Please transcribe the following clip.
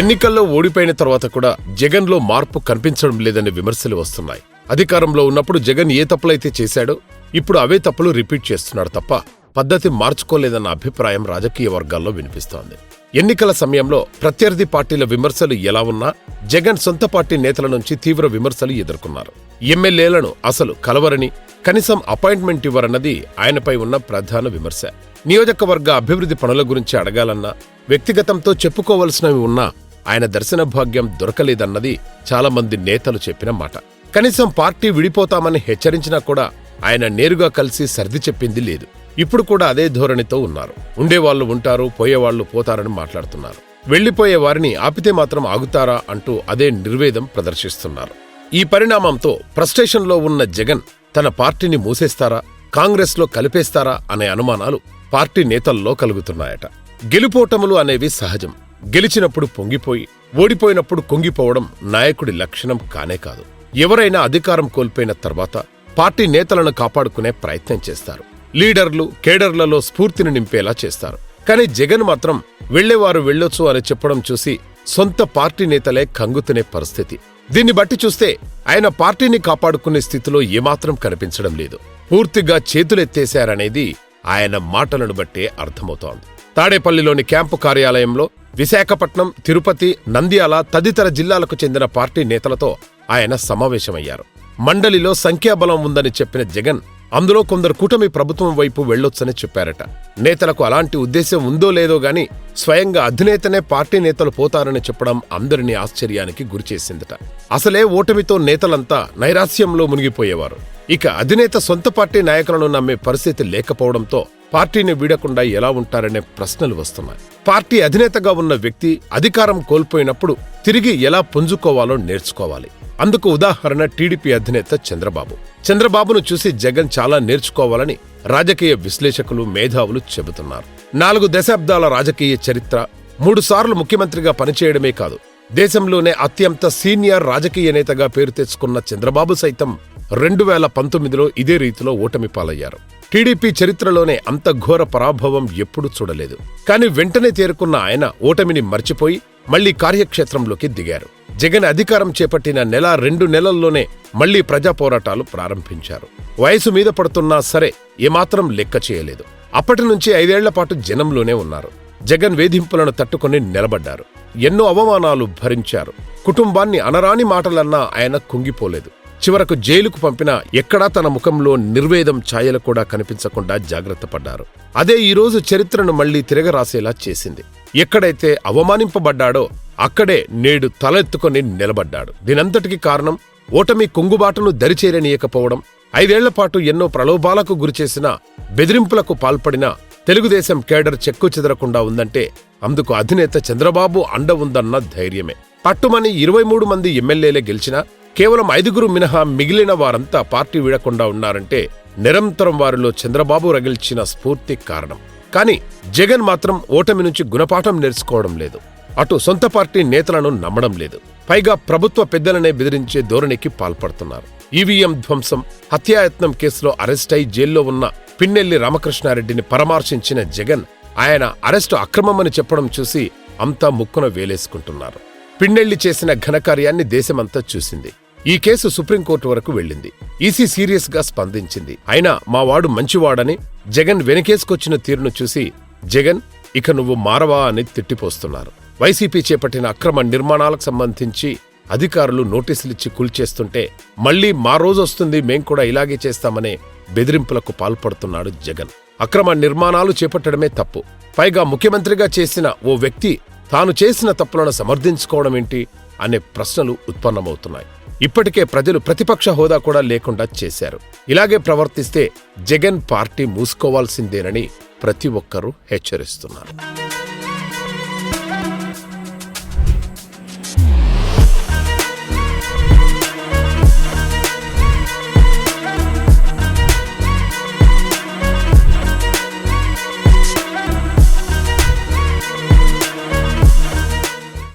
ఎన్నికల్లో ఓడిపోయిన తర్వాత కూడా జగన్లో మార్పు కనిపించడం లేదనే విమర్శలు వస్తున్నాయి. అధికారంలో ఉన్నప్పుడు జగన్ ఏ తప్పులైతే చేశాడో ఇప్పుడు అవే తప్పులు రిపీట్ చేస్తున్నాడు తప్ప పద్ధతి మార్చుకోలేదన్న అభిప్రాయం రాజకీయ వర్గాల్లో వినిపిస్తోంది. ఎన్నికల సమయంలో ప్రత్యర్థి పార్టీల విమర్శలు ఎలా ఉన్నా జగన్ సొంత పార్టీ నేతల నుంచి తీవ్ర విమర్శలు ఎదుర్కొన్నారు. ఎమ్మెల్యేలను అసలు కలవరని కనీసం అపాయింట్మెంట్ ఇవ్వరన్నది ఆయనపై ఉన్న ప్రధాన విమర్శ. నియోజకవర్గ అభివృద్ధి పనుల గురించి అడగాలన్నా వ్యక్తిగతంతో చెప్పుకోవలసినవి ఉన్నా ఆయన దర్శన భాగ్యం దొరకలేదన్నది చాలామంది నేతలు చెప్పిన మాట. కనీసం పార్టీ విడిపోతామని హెచ్చరించినా కూడా ఆయన నేరుగా కలిసి సర్ది చెప్పింది లేదు. ఇప్పుడు కూడా అదే ధోరణితో ఉన్నారు. ఉండేవాళ్ళు ఉంటారు పోయేవాళ్ళు పోతారని మాట్లాడుతున్నారు. వెళ్ళిపోయే వారిని ఆపితే మాత్రం ఆగుతారా అంటూ అదే నిర్వేదం ప్రదర్శిస్తున్నారు. ఈ పరిణామంతో ప్రస్టేషన్లో ఉన్న జగన్ తన పార్టీని మూసేస్తారా కాంగ్రెస్లో కలిపేస్తారా అనే అనుమానాలు పార్టీ నేతల్లో కలుగుతున్నాయట. గెలుపోటములు అనేవి సహజం. గెలిచినప్పుడు పొంగిపోయి ఓడిపోయినప్పుడు కుంగిపోవడం నాయకుడి లక్షణం కానే కాదు. ఎవరైనా అధికారం కోల్పోయిన తర్వాత పార్టీ నేతలను కాపాడుకునే ప్రయత్నం చేస్తారు. లీడర్లు కేడర్లలో స్ఫూర్తిని నింపేలా చేస్తారు. కానీ జగన్ మాత్రం వెళ్ళేవారు వెళ్ళొచ్చు అని చెప్పడం చూసి సొంత పార్టీ నేతలే కంగుతునే పరిస్థితి. దీన్ని బట్టి చూస్తే ఆయన పార్టీని కాపాడుకునే స్థితిలో ఏమాత్రం కనిపించడం లేదు. పూర్తిగా చేతులెత్తేశారనేది ఆయన మాటలను బట్టే అర్థమవుతోంది. తాడేపల్లిలోని క్యాంపు కార్యాలయంలో విశాఖపట్నం తిరుపతి నంద్యాల తదితర జిల్లాలకు చెందిన పార్టీ నేతలతో ఆయన సమావేశమయ్యారు. మండలిలో సంఖ్యాబలం ఉందని చెప్పిన జగన్ అందులో కొందరు కూటమి ప్రభుత్వం వైపు వెళ్ళొచ్చని చెప్పారట. నేతలకు అలాంటి ఉద్దేశం ఉందో లేదో గాని స్వయంగా అధినేతనే పార్టీ నేతలు పోతారని చెప్పడం అందరినీ ఆశ్చర్యానికి గురిచేసిందట అసలే ఓటమితో నేతలంతా నైరాస్యంలో మునిగిపోయేవారు. ఇక అధినేత సొంత పార్టీ నాయకులను నమ్మే పరిస్థితి లేకపోవడంతో పార్టీని వీడకుండా ఎలా ఉంటారనే ప్రశ్నలు వస్తున్నాయి. పార్టీ అధినేతగా ఉన్న వ్యక్తి అధికారం కోల్పోయినప్పుడు తిరిగి ఎలా పుంజుకోవాలో నేర్చుకోవాలి. అందుకు ఉదాహరణ టీడీపీ అధినేత చంద్రబాబు. చంద్రబాబును చూసి జగన్ చాలా నేర్చుకోవాలని రాజకీయ విశ్లేషకులు మేధావులు చెబుతున్నారు. నాలుగు దశాబ్దాల రాజకీయ చరిత్ర మూడుసార్లు ముఖ్యమంత్రిగా పనిచేయడమే కాదు దేశంలోనే అత్యంత సీనియర్ రాజకీయ నేతగా పేరు తెచ్చుకున్న చంద్రబాబు సైతం రెండు వేల పంతొమ్మిదిలో ఇదే రీతిలో ఓటమి పాలయ్యారు. టీడీపీ చరిత్రలోనే అంత ఘోర పరాభవం ఎప్పుడూ చూడలేదు. కానీ వెంటనే తేరుకున్న ఆయన ఓటమిని మర్చిపోయి మళ్ళీ కార్యక్షేత్రంలోకి దిగారు. జగన్ అధికారం చేపట్టిన నెల రెండు నెలల్లోనే మళ్ళీ ప్రజా పోరాటాలు ప్రారంభించారు. వయసు మీద పడుతున్నా సరే ఏమాత్రం లెక్క చేయలేదు. అప్పటి నుంచి ఐదేళ్ళ పాటు జనంలోనే ఉన్నారు. జగన్ వేధింపులను తట్టుకొని నిలబడ్డారు. ఎన్నో అవమానాలు భరించారు. కుటుంబాన్ని అనరాని మాటలన్నా ఆయన కుంగిపోలేదు. చివరకు జైలుకు పంపిన ఎక్కడా తన ముఖంలో నిర్వేదం ఛాయలు కూడా కనిపించకుండా జాగ్రత్త పడ్డారు. అదే ఈరోజు చరిత్రను మళ్ళీ తిరగరాసేలా చేసింది. ఎక్కడైతే అవమానింపబడ్డాడో అక్కడే నేడు తలెత్తుకొని నిలబడ్డాడు. దీనంతటికి కారణం ఓటమి కుంగుబాటును దరిచేరనీయకపోవడం. ఐదేళ్ళపాటు ఎన్నో ప్రలోభాలకు గురిచేసిన బెదిరింపులకు పాల్పడిన తెలుగుదేశం కేడర్ చెక్కు చెదరకుండా ఉందంటే అందుకు అధినేత చంద్రబాబు అండ ఉందన్న ధైర్యమే. పట్టుమని ఇరవై మూడు మంది ఎమ్మెల్యేలే గెలిచినా కేవలం ఐదుగురు మినహా మిగిలిన వారంతా పార్టీ వీడకుండా ఉన్నారంటే నిరంతరం వారిలో చంద్రబాబు రగిల్చిన స్ఫూర్తి కారణం. కానీ జగన్ మాత్రం ఓటమి నుంచి గుణపాఠం నేర్చుకోవడం లేదు. అటు సొంత పార్టీ నేతలను నమ్మడం లేదు. పైగా ప్రభుత్వ పెద్దలనే బెదిరించే ధోరణికి పాల్పడుతున్నారు. ఈవీఎం ధ్వంసం హత్యాయత్నం కేసులో అరెస్టై జైల్లో ఉన్న పిన్నెల్లి రామకృష్ణారెడ్డిని పరామర్శించిన జగన్ ఆయన అరెస్టు అక్రమమని చెప్పడం చూసి అంతా ముక్కున వేలేసుకుంటున్నారు. పిన్నెల్లి చేసిన ఘనకార్యాన్ని దేశమంతా చూసింది. ఈ కేసు సుప్రీంకోర్టు వరకు వెళ్ళింది. ఈసీ సీరియస్గా స్పందించింది. అయినా మా వాడు మంచివాడని జగన్ వెనకేసుకొచ్చిన తీరును చూసి జగన్ ఇక నువ్వు మారవా అని తిట్టిపోస్తున్నారు. వైసీపీ చేపట్టిన అక్రమ నిర్మాణాలకు సంబంధించి అధికారులు నోటీసులిచ్చి కూల్చేస్తుంటే మళ్ళీ మా రోజొస్తుంది మేం కూడా ఇలాగే చేస్తామనే బెదిరింపులకు పాల్పడుతున్నాడు జగన్. అక్రమ నిర్మాణాలు చేపట్టడమే తప్పు. పైగా ముఖ్యమంత్రిగా చేసిన ఓ వ్యక్తి తాను చేసిన తప్పులను సమర్థించుకోవడమేంటి అనే ప్రశ్నలు ఉత్పన్నమవుతున్నాయి. ఇప్పటికే ప్రజలు ప్రతిపక్ష హోదా కూడా లేకుండా చేశారు. ఇలాగే ప్రవర్తిస్తే జగన్ పార్టీ మూసుకోవాల్సిందేనని ప్రతి ఒక్కరూ హెచ్చరిస్తున్నారు.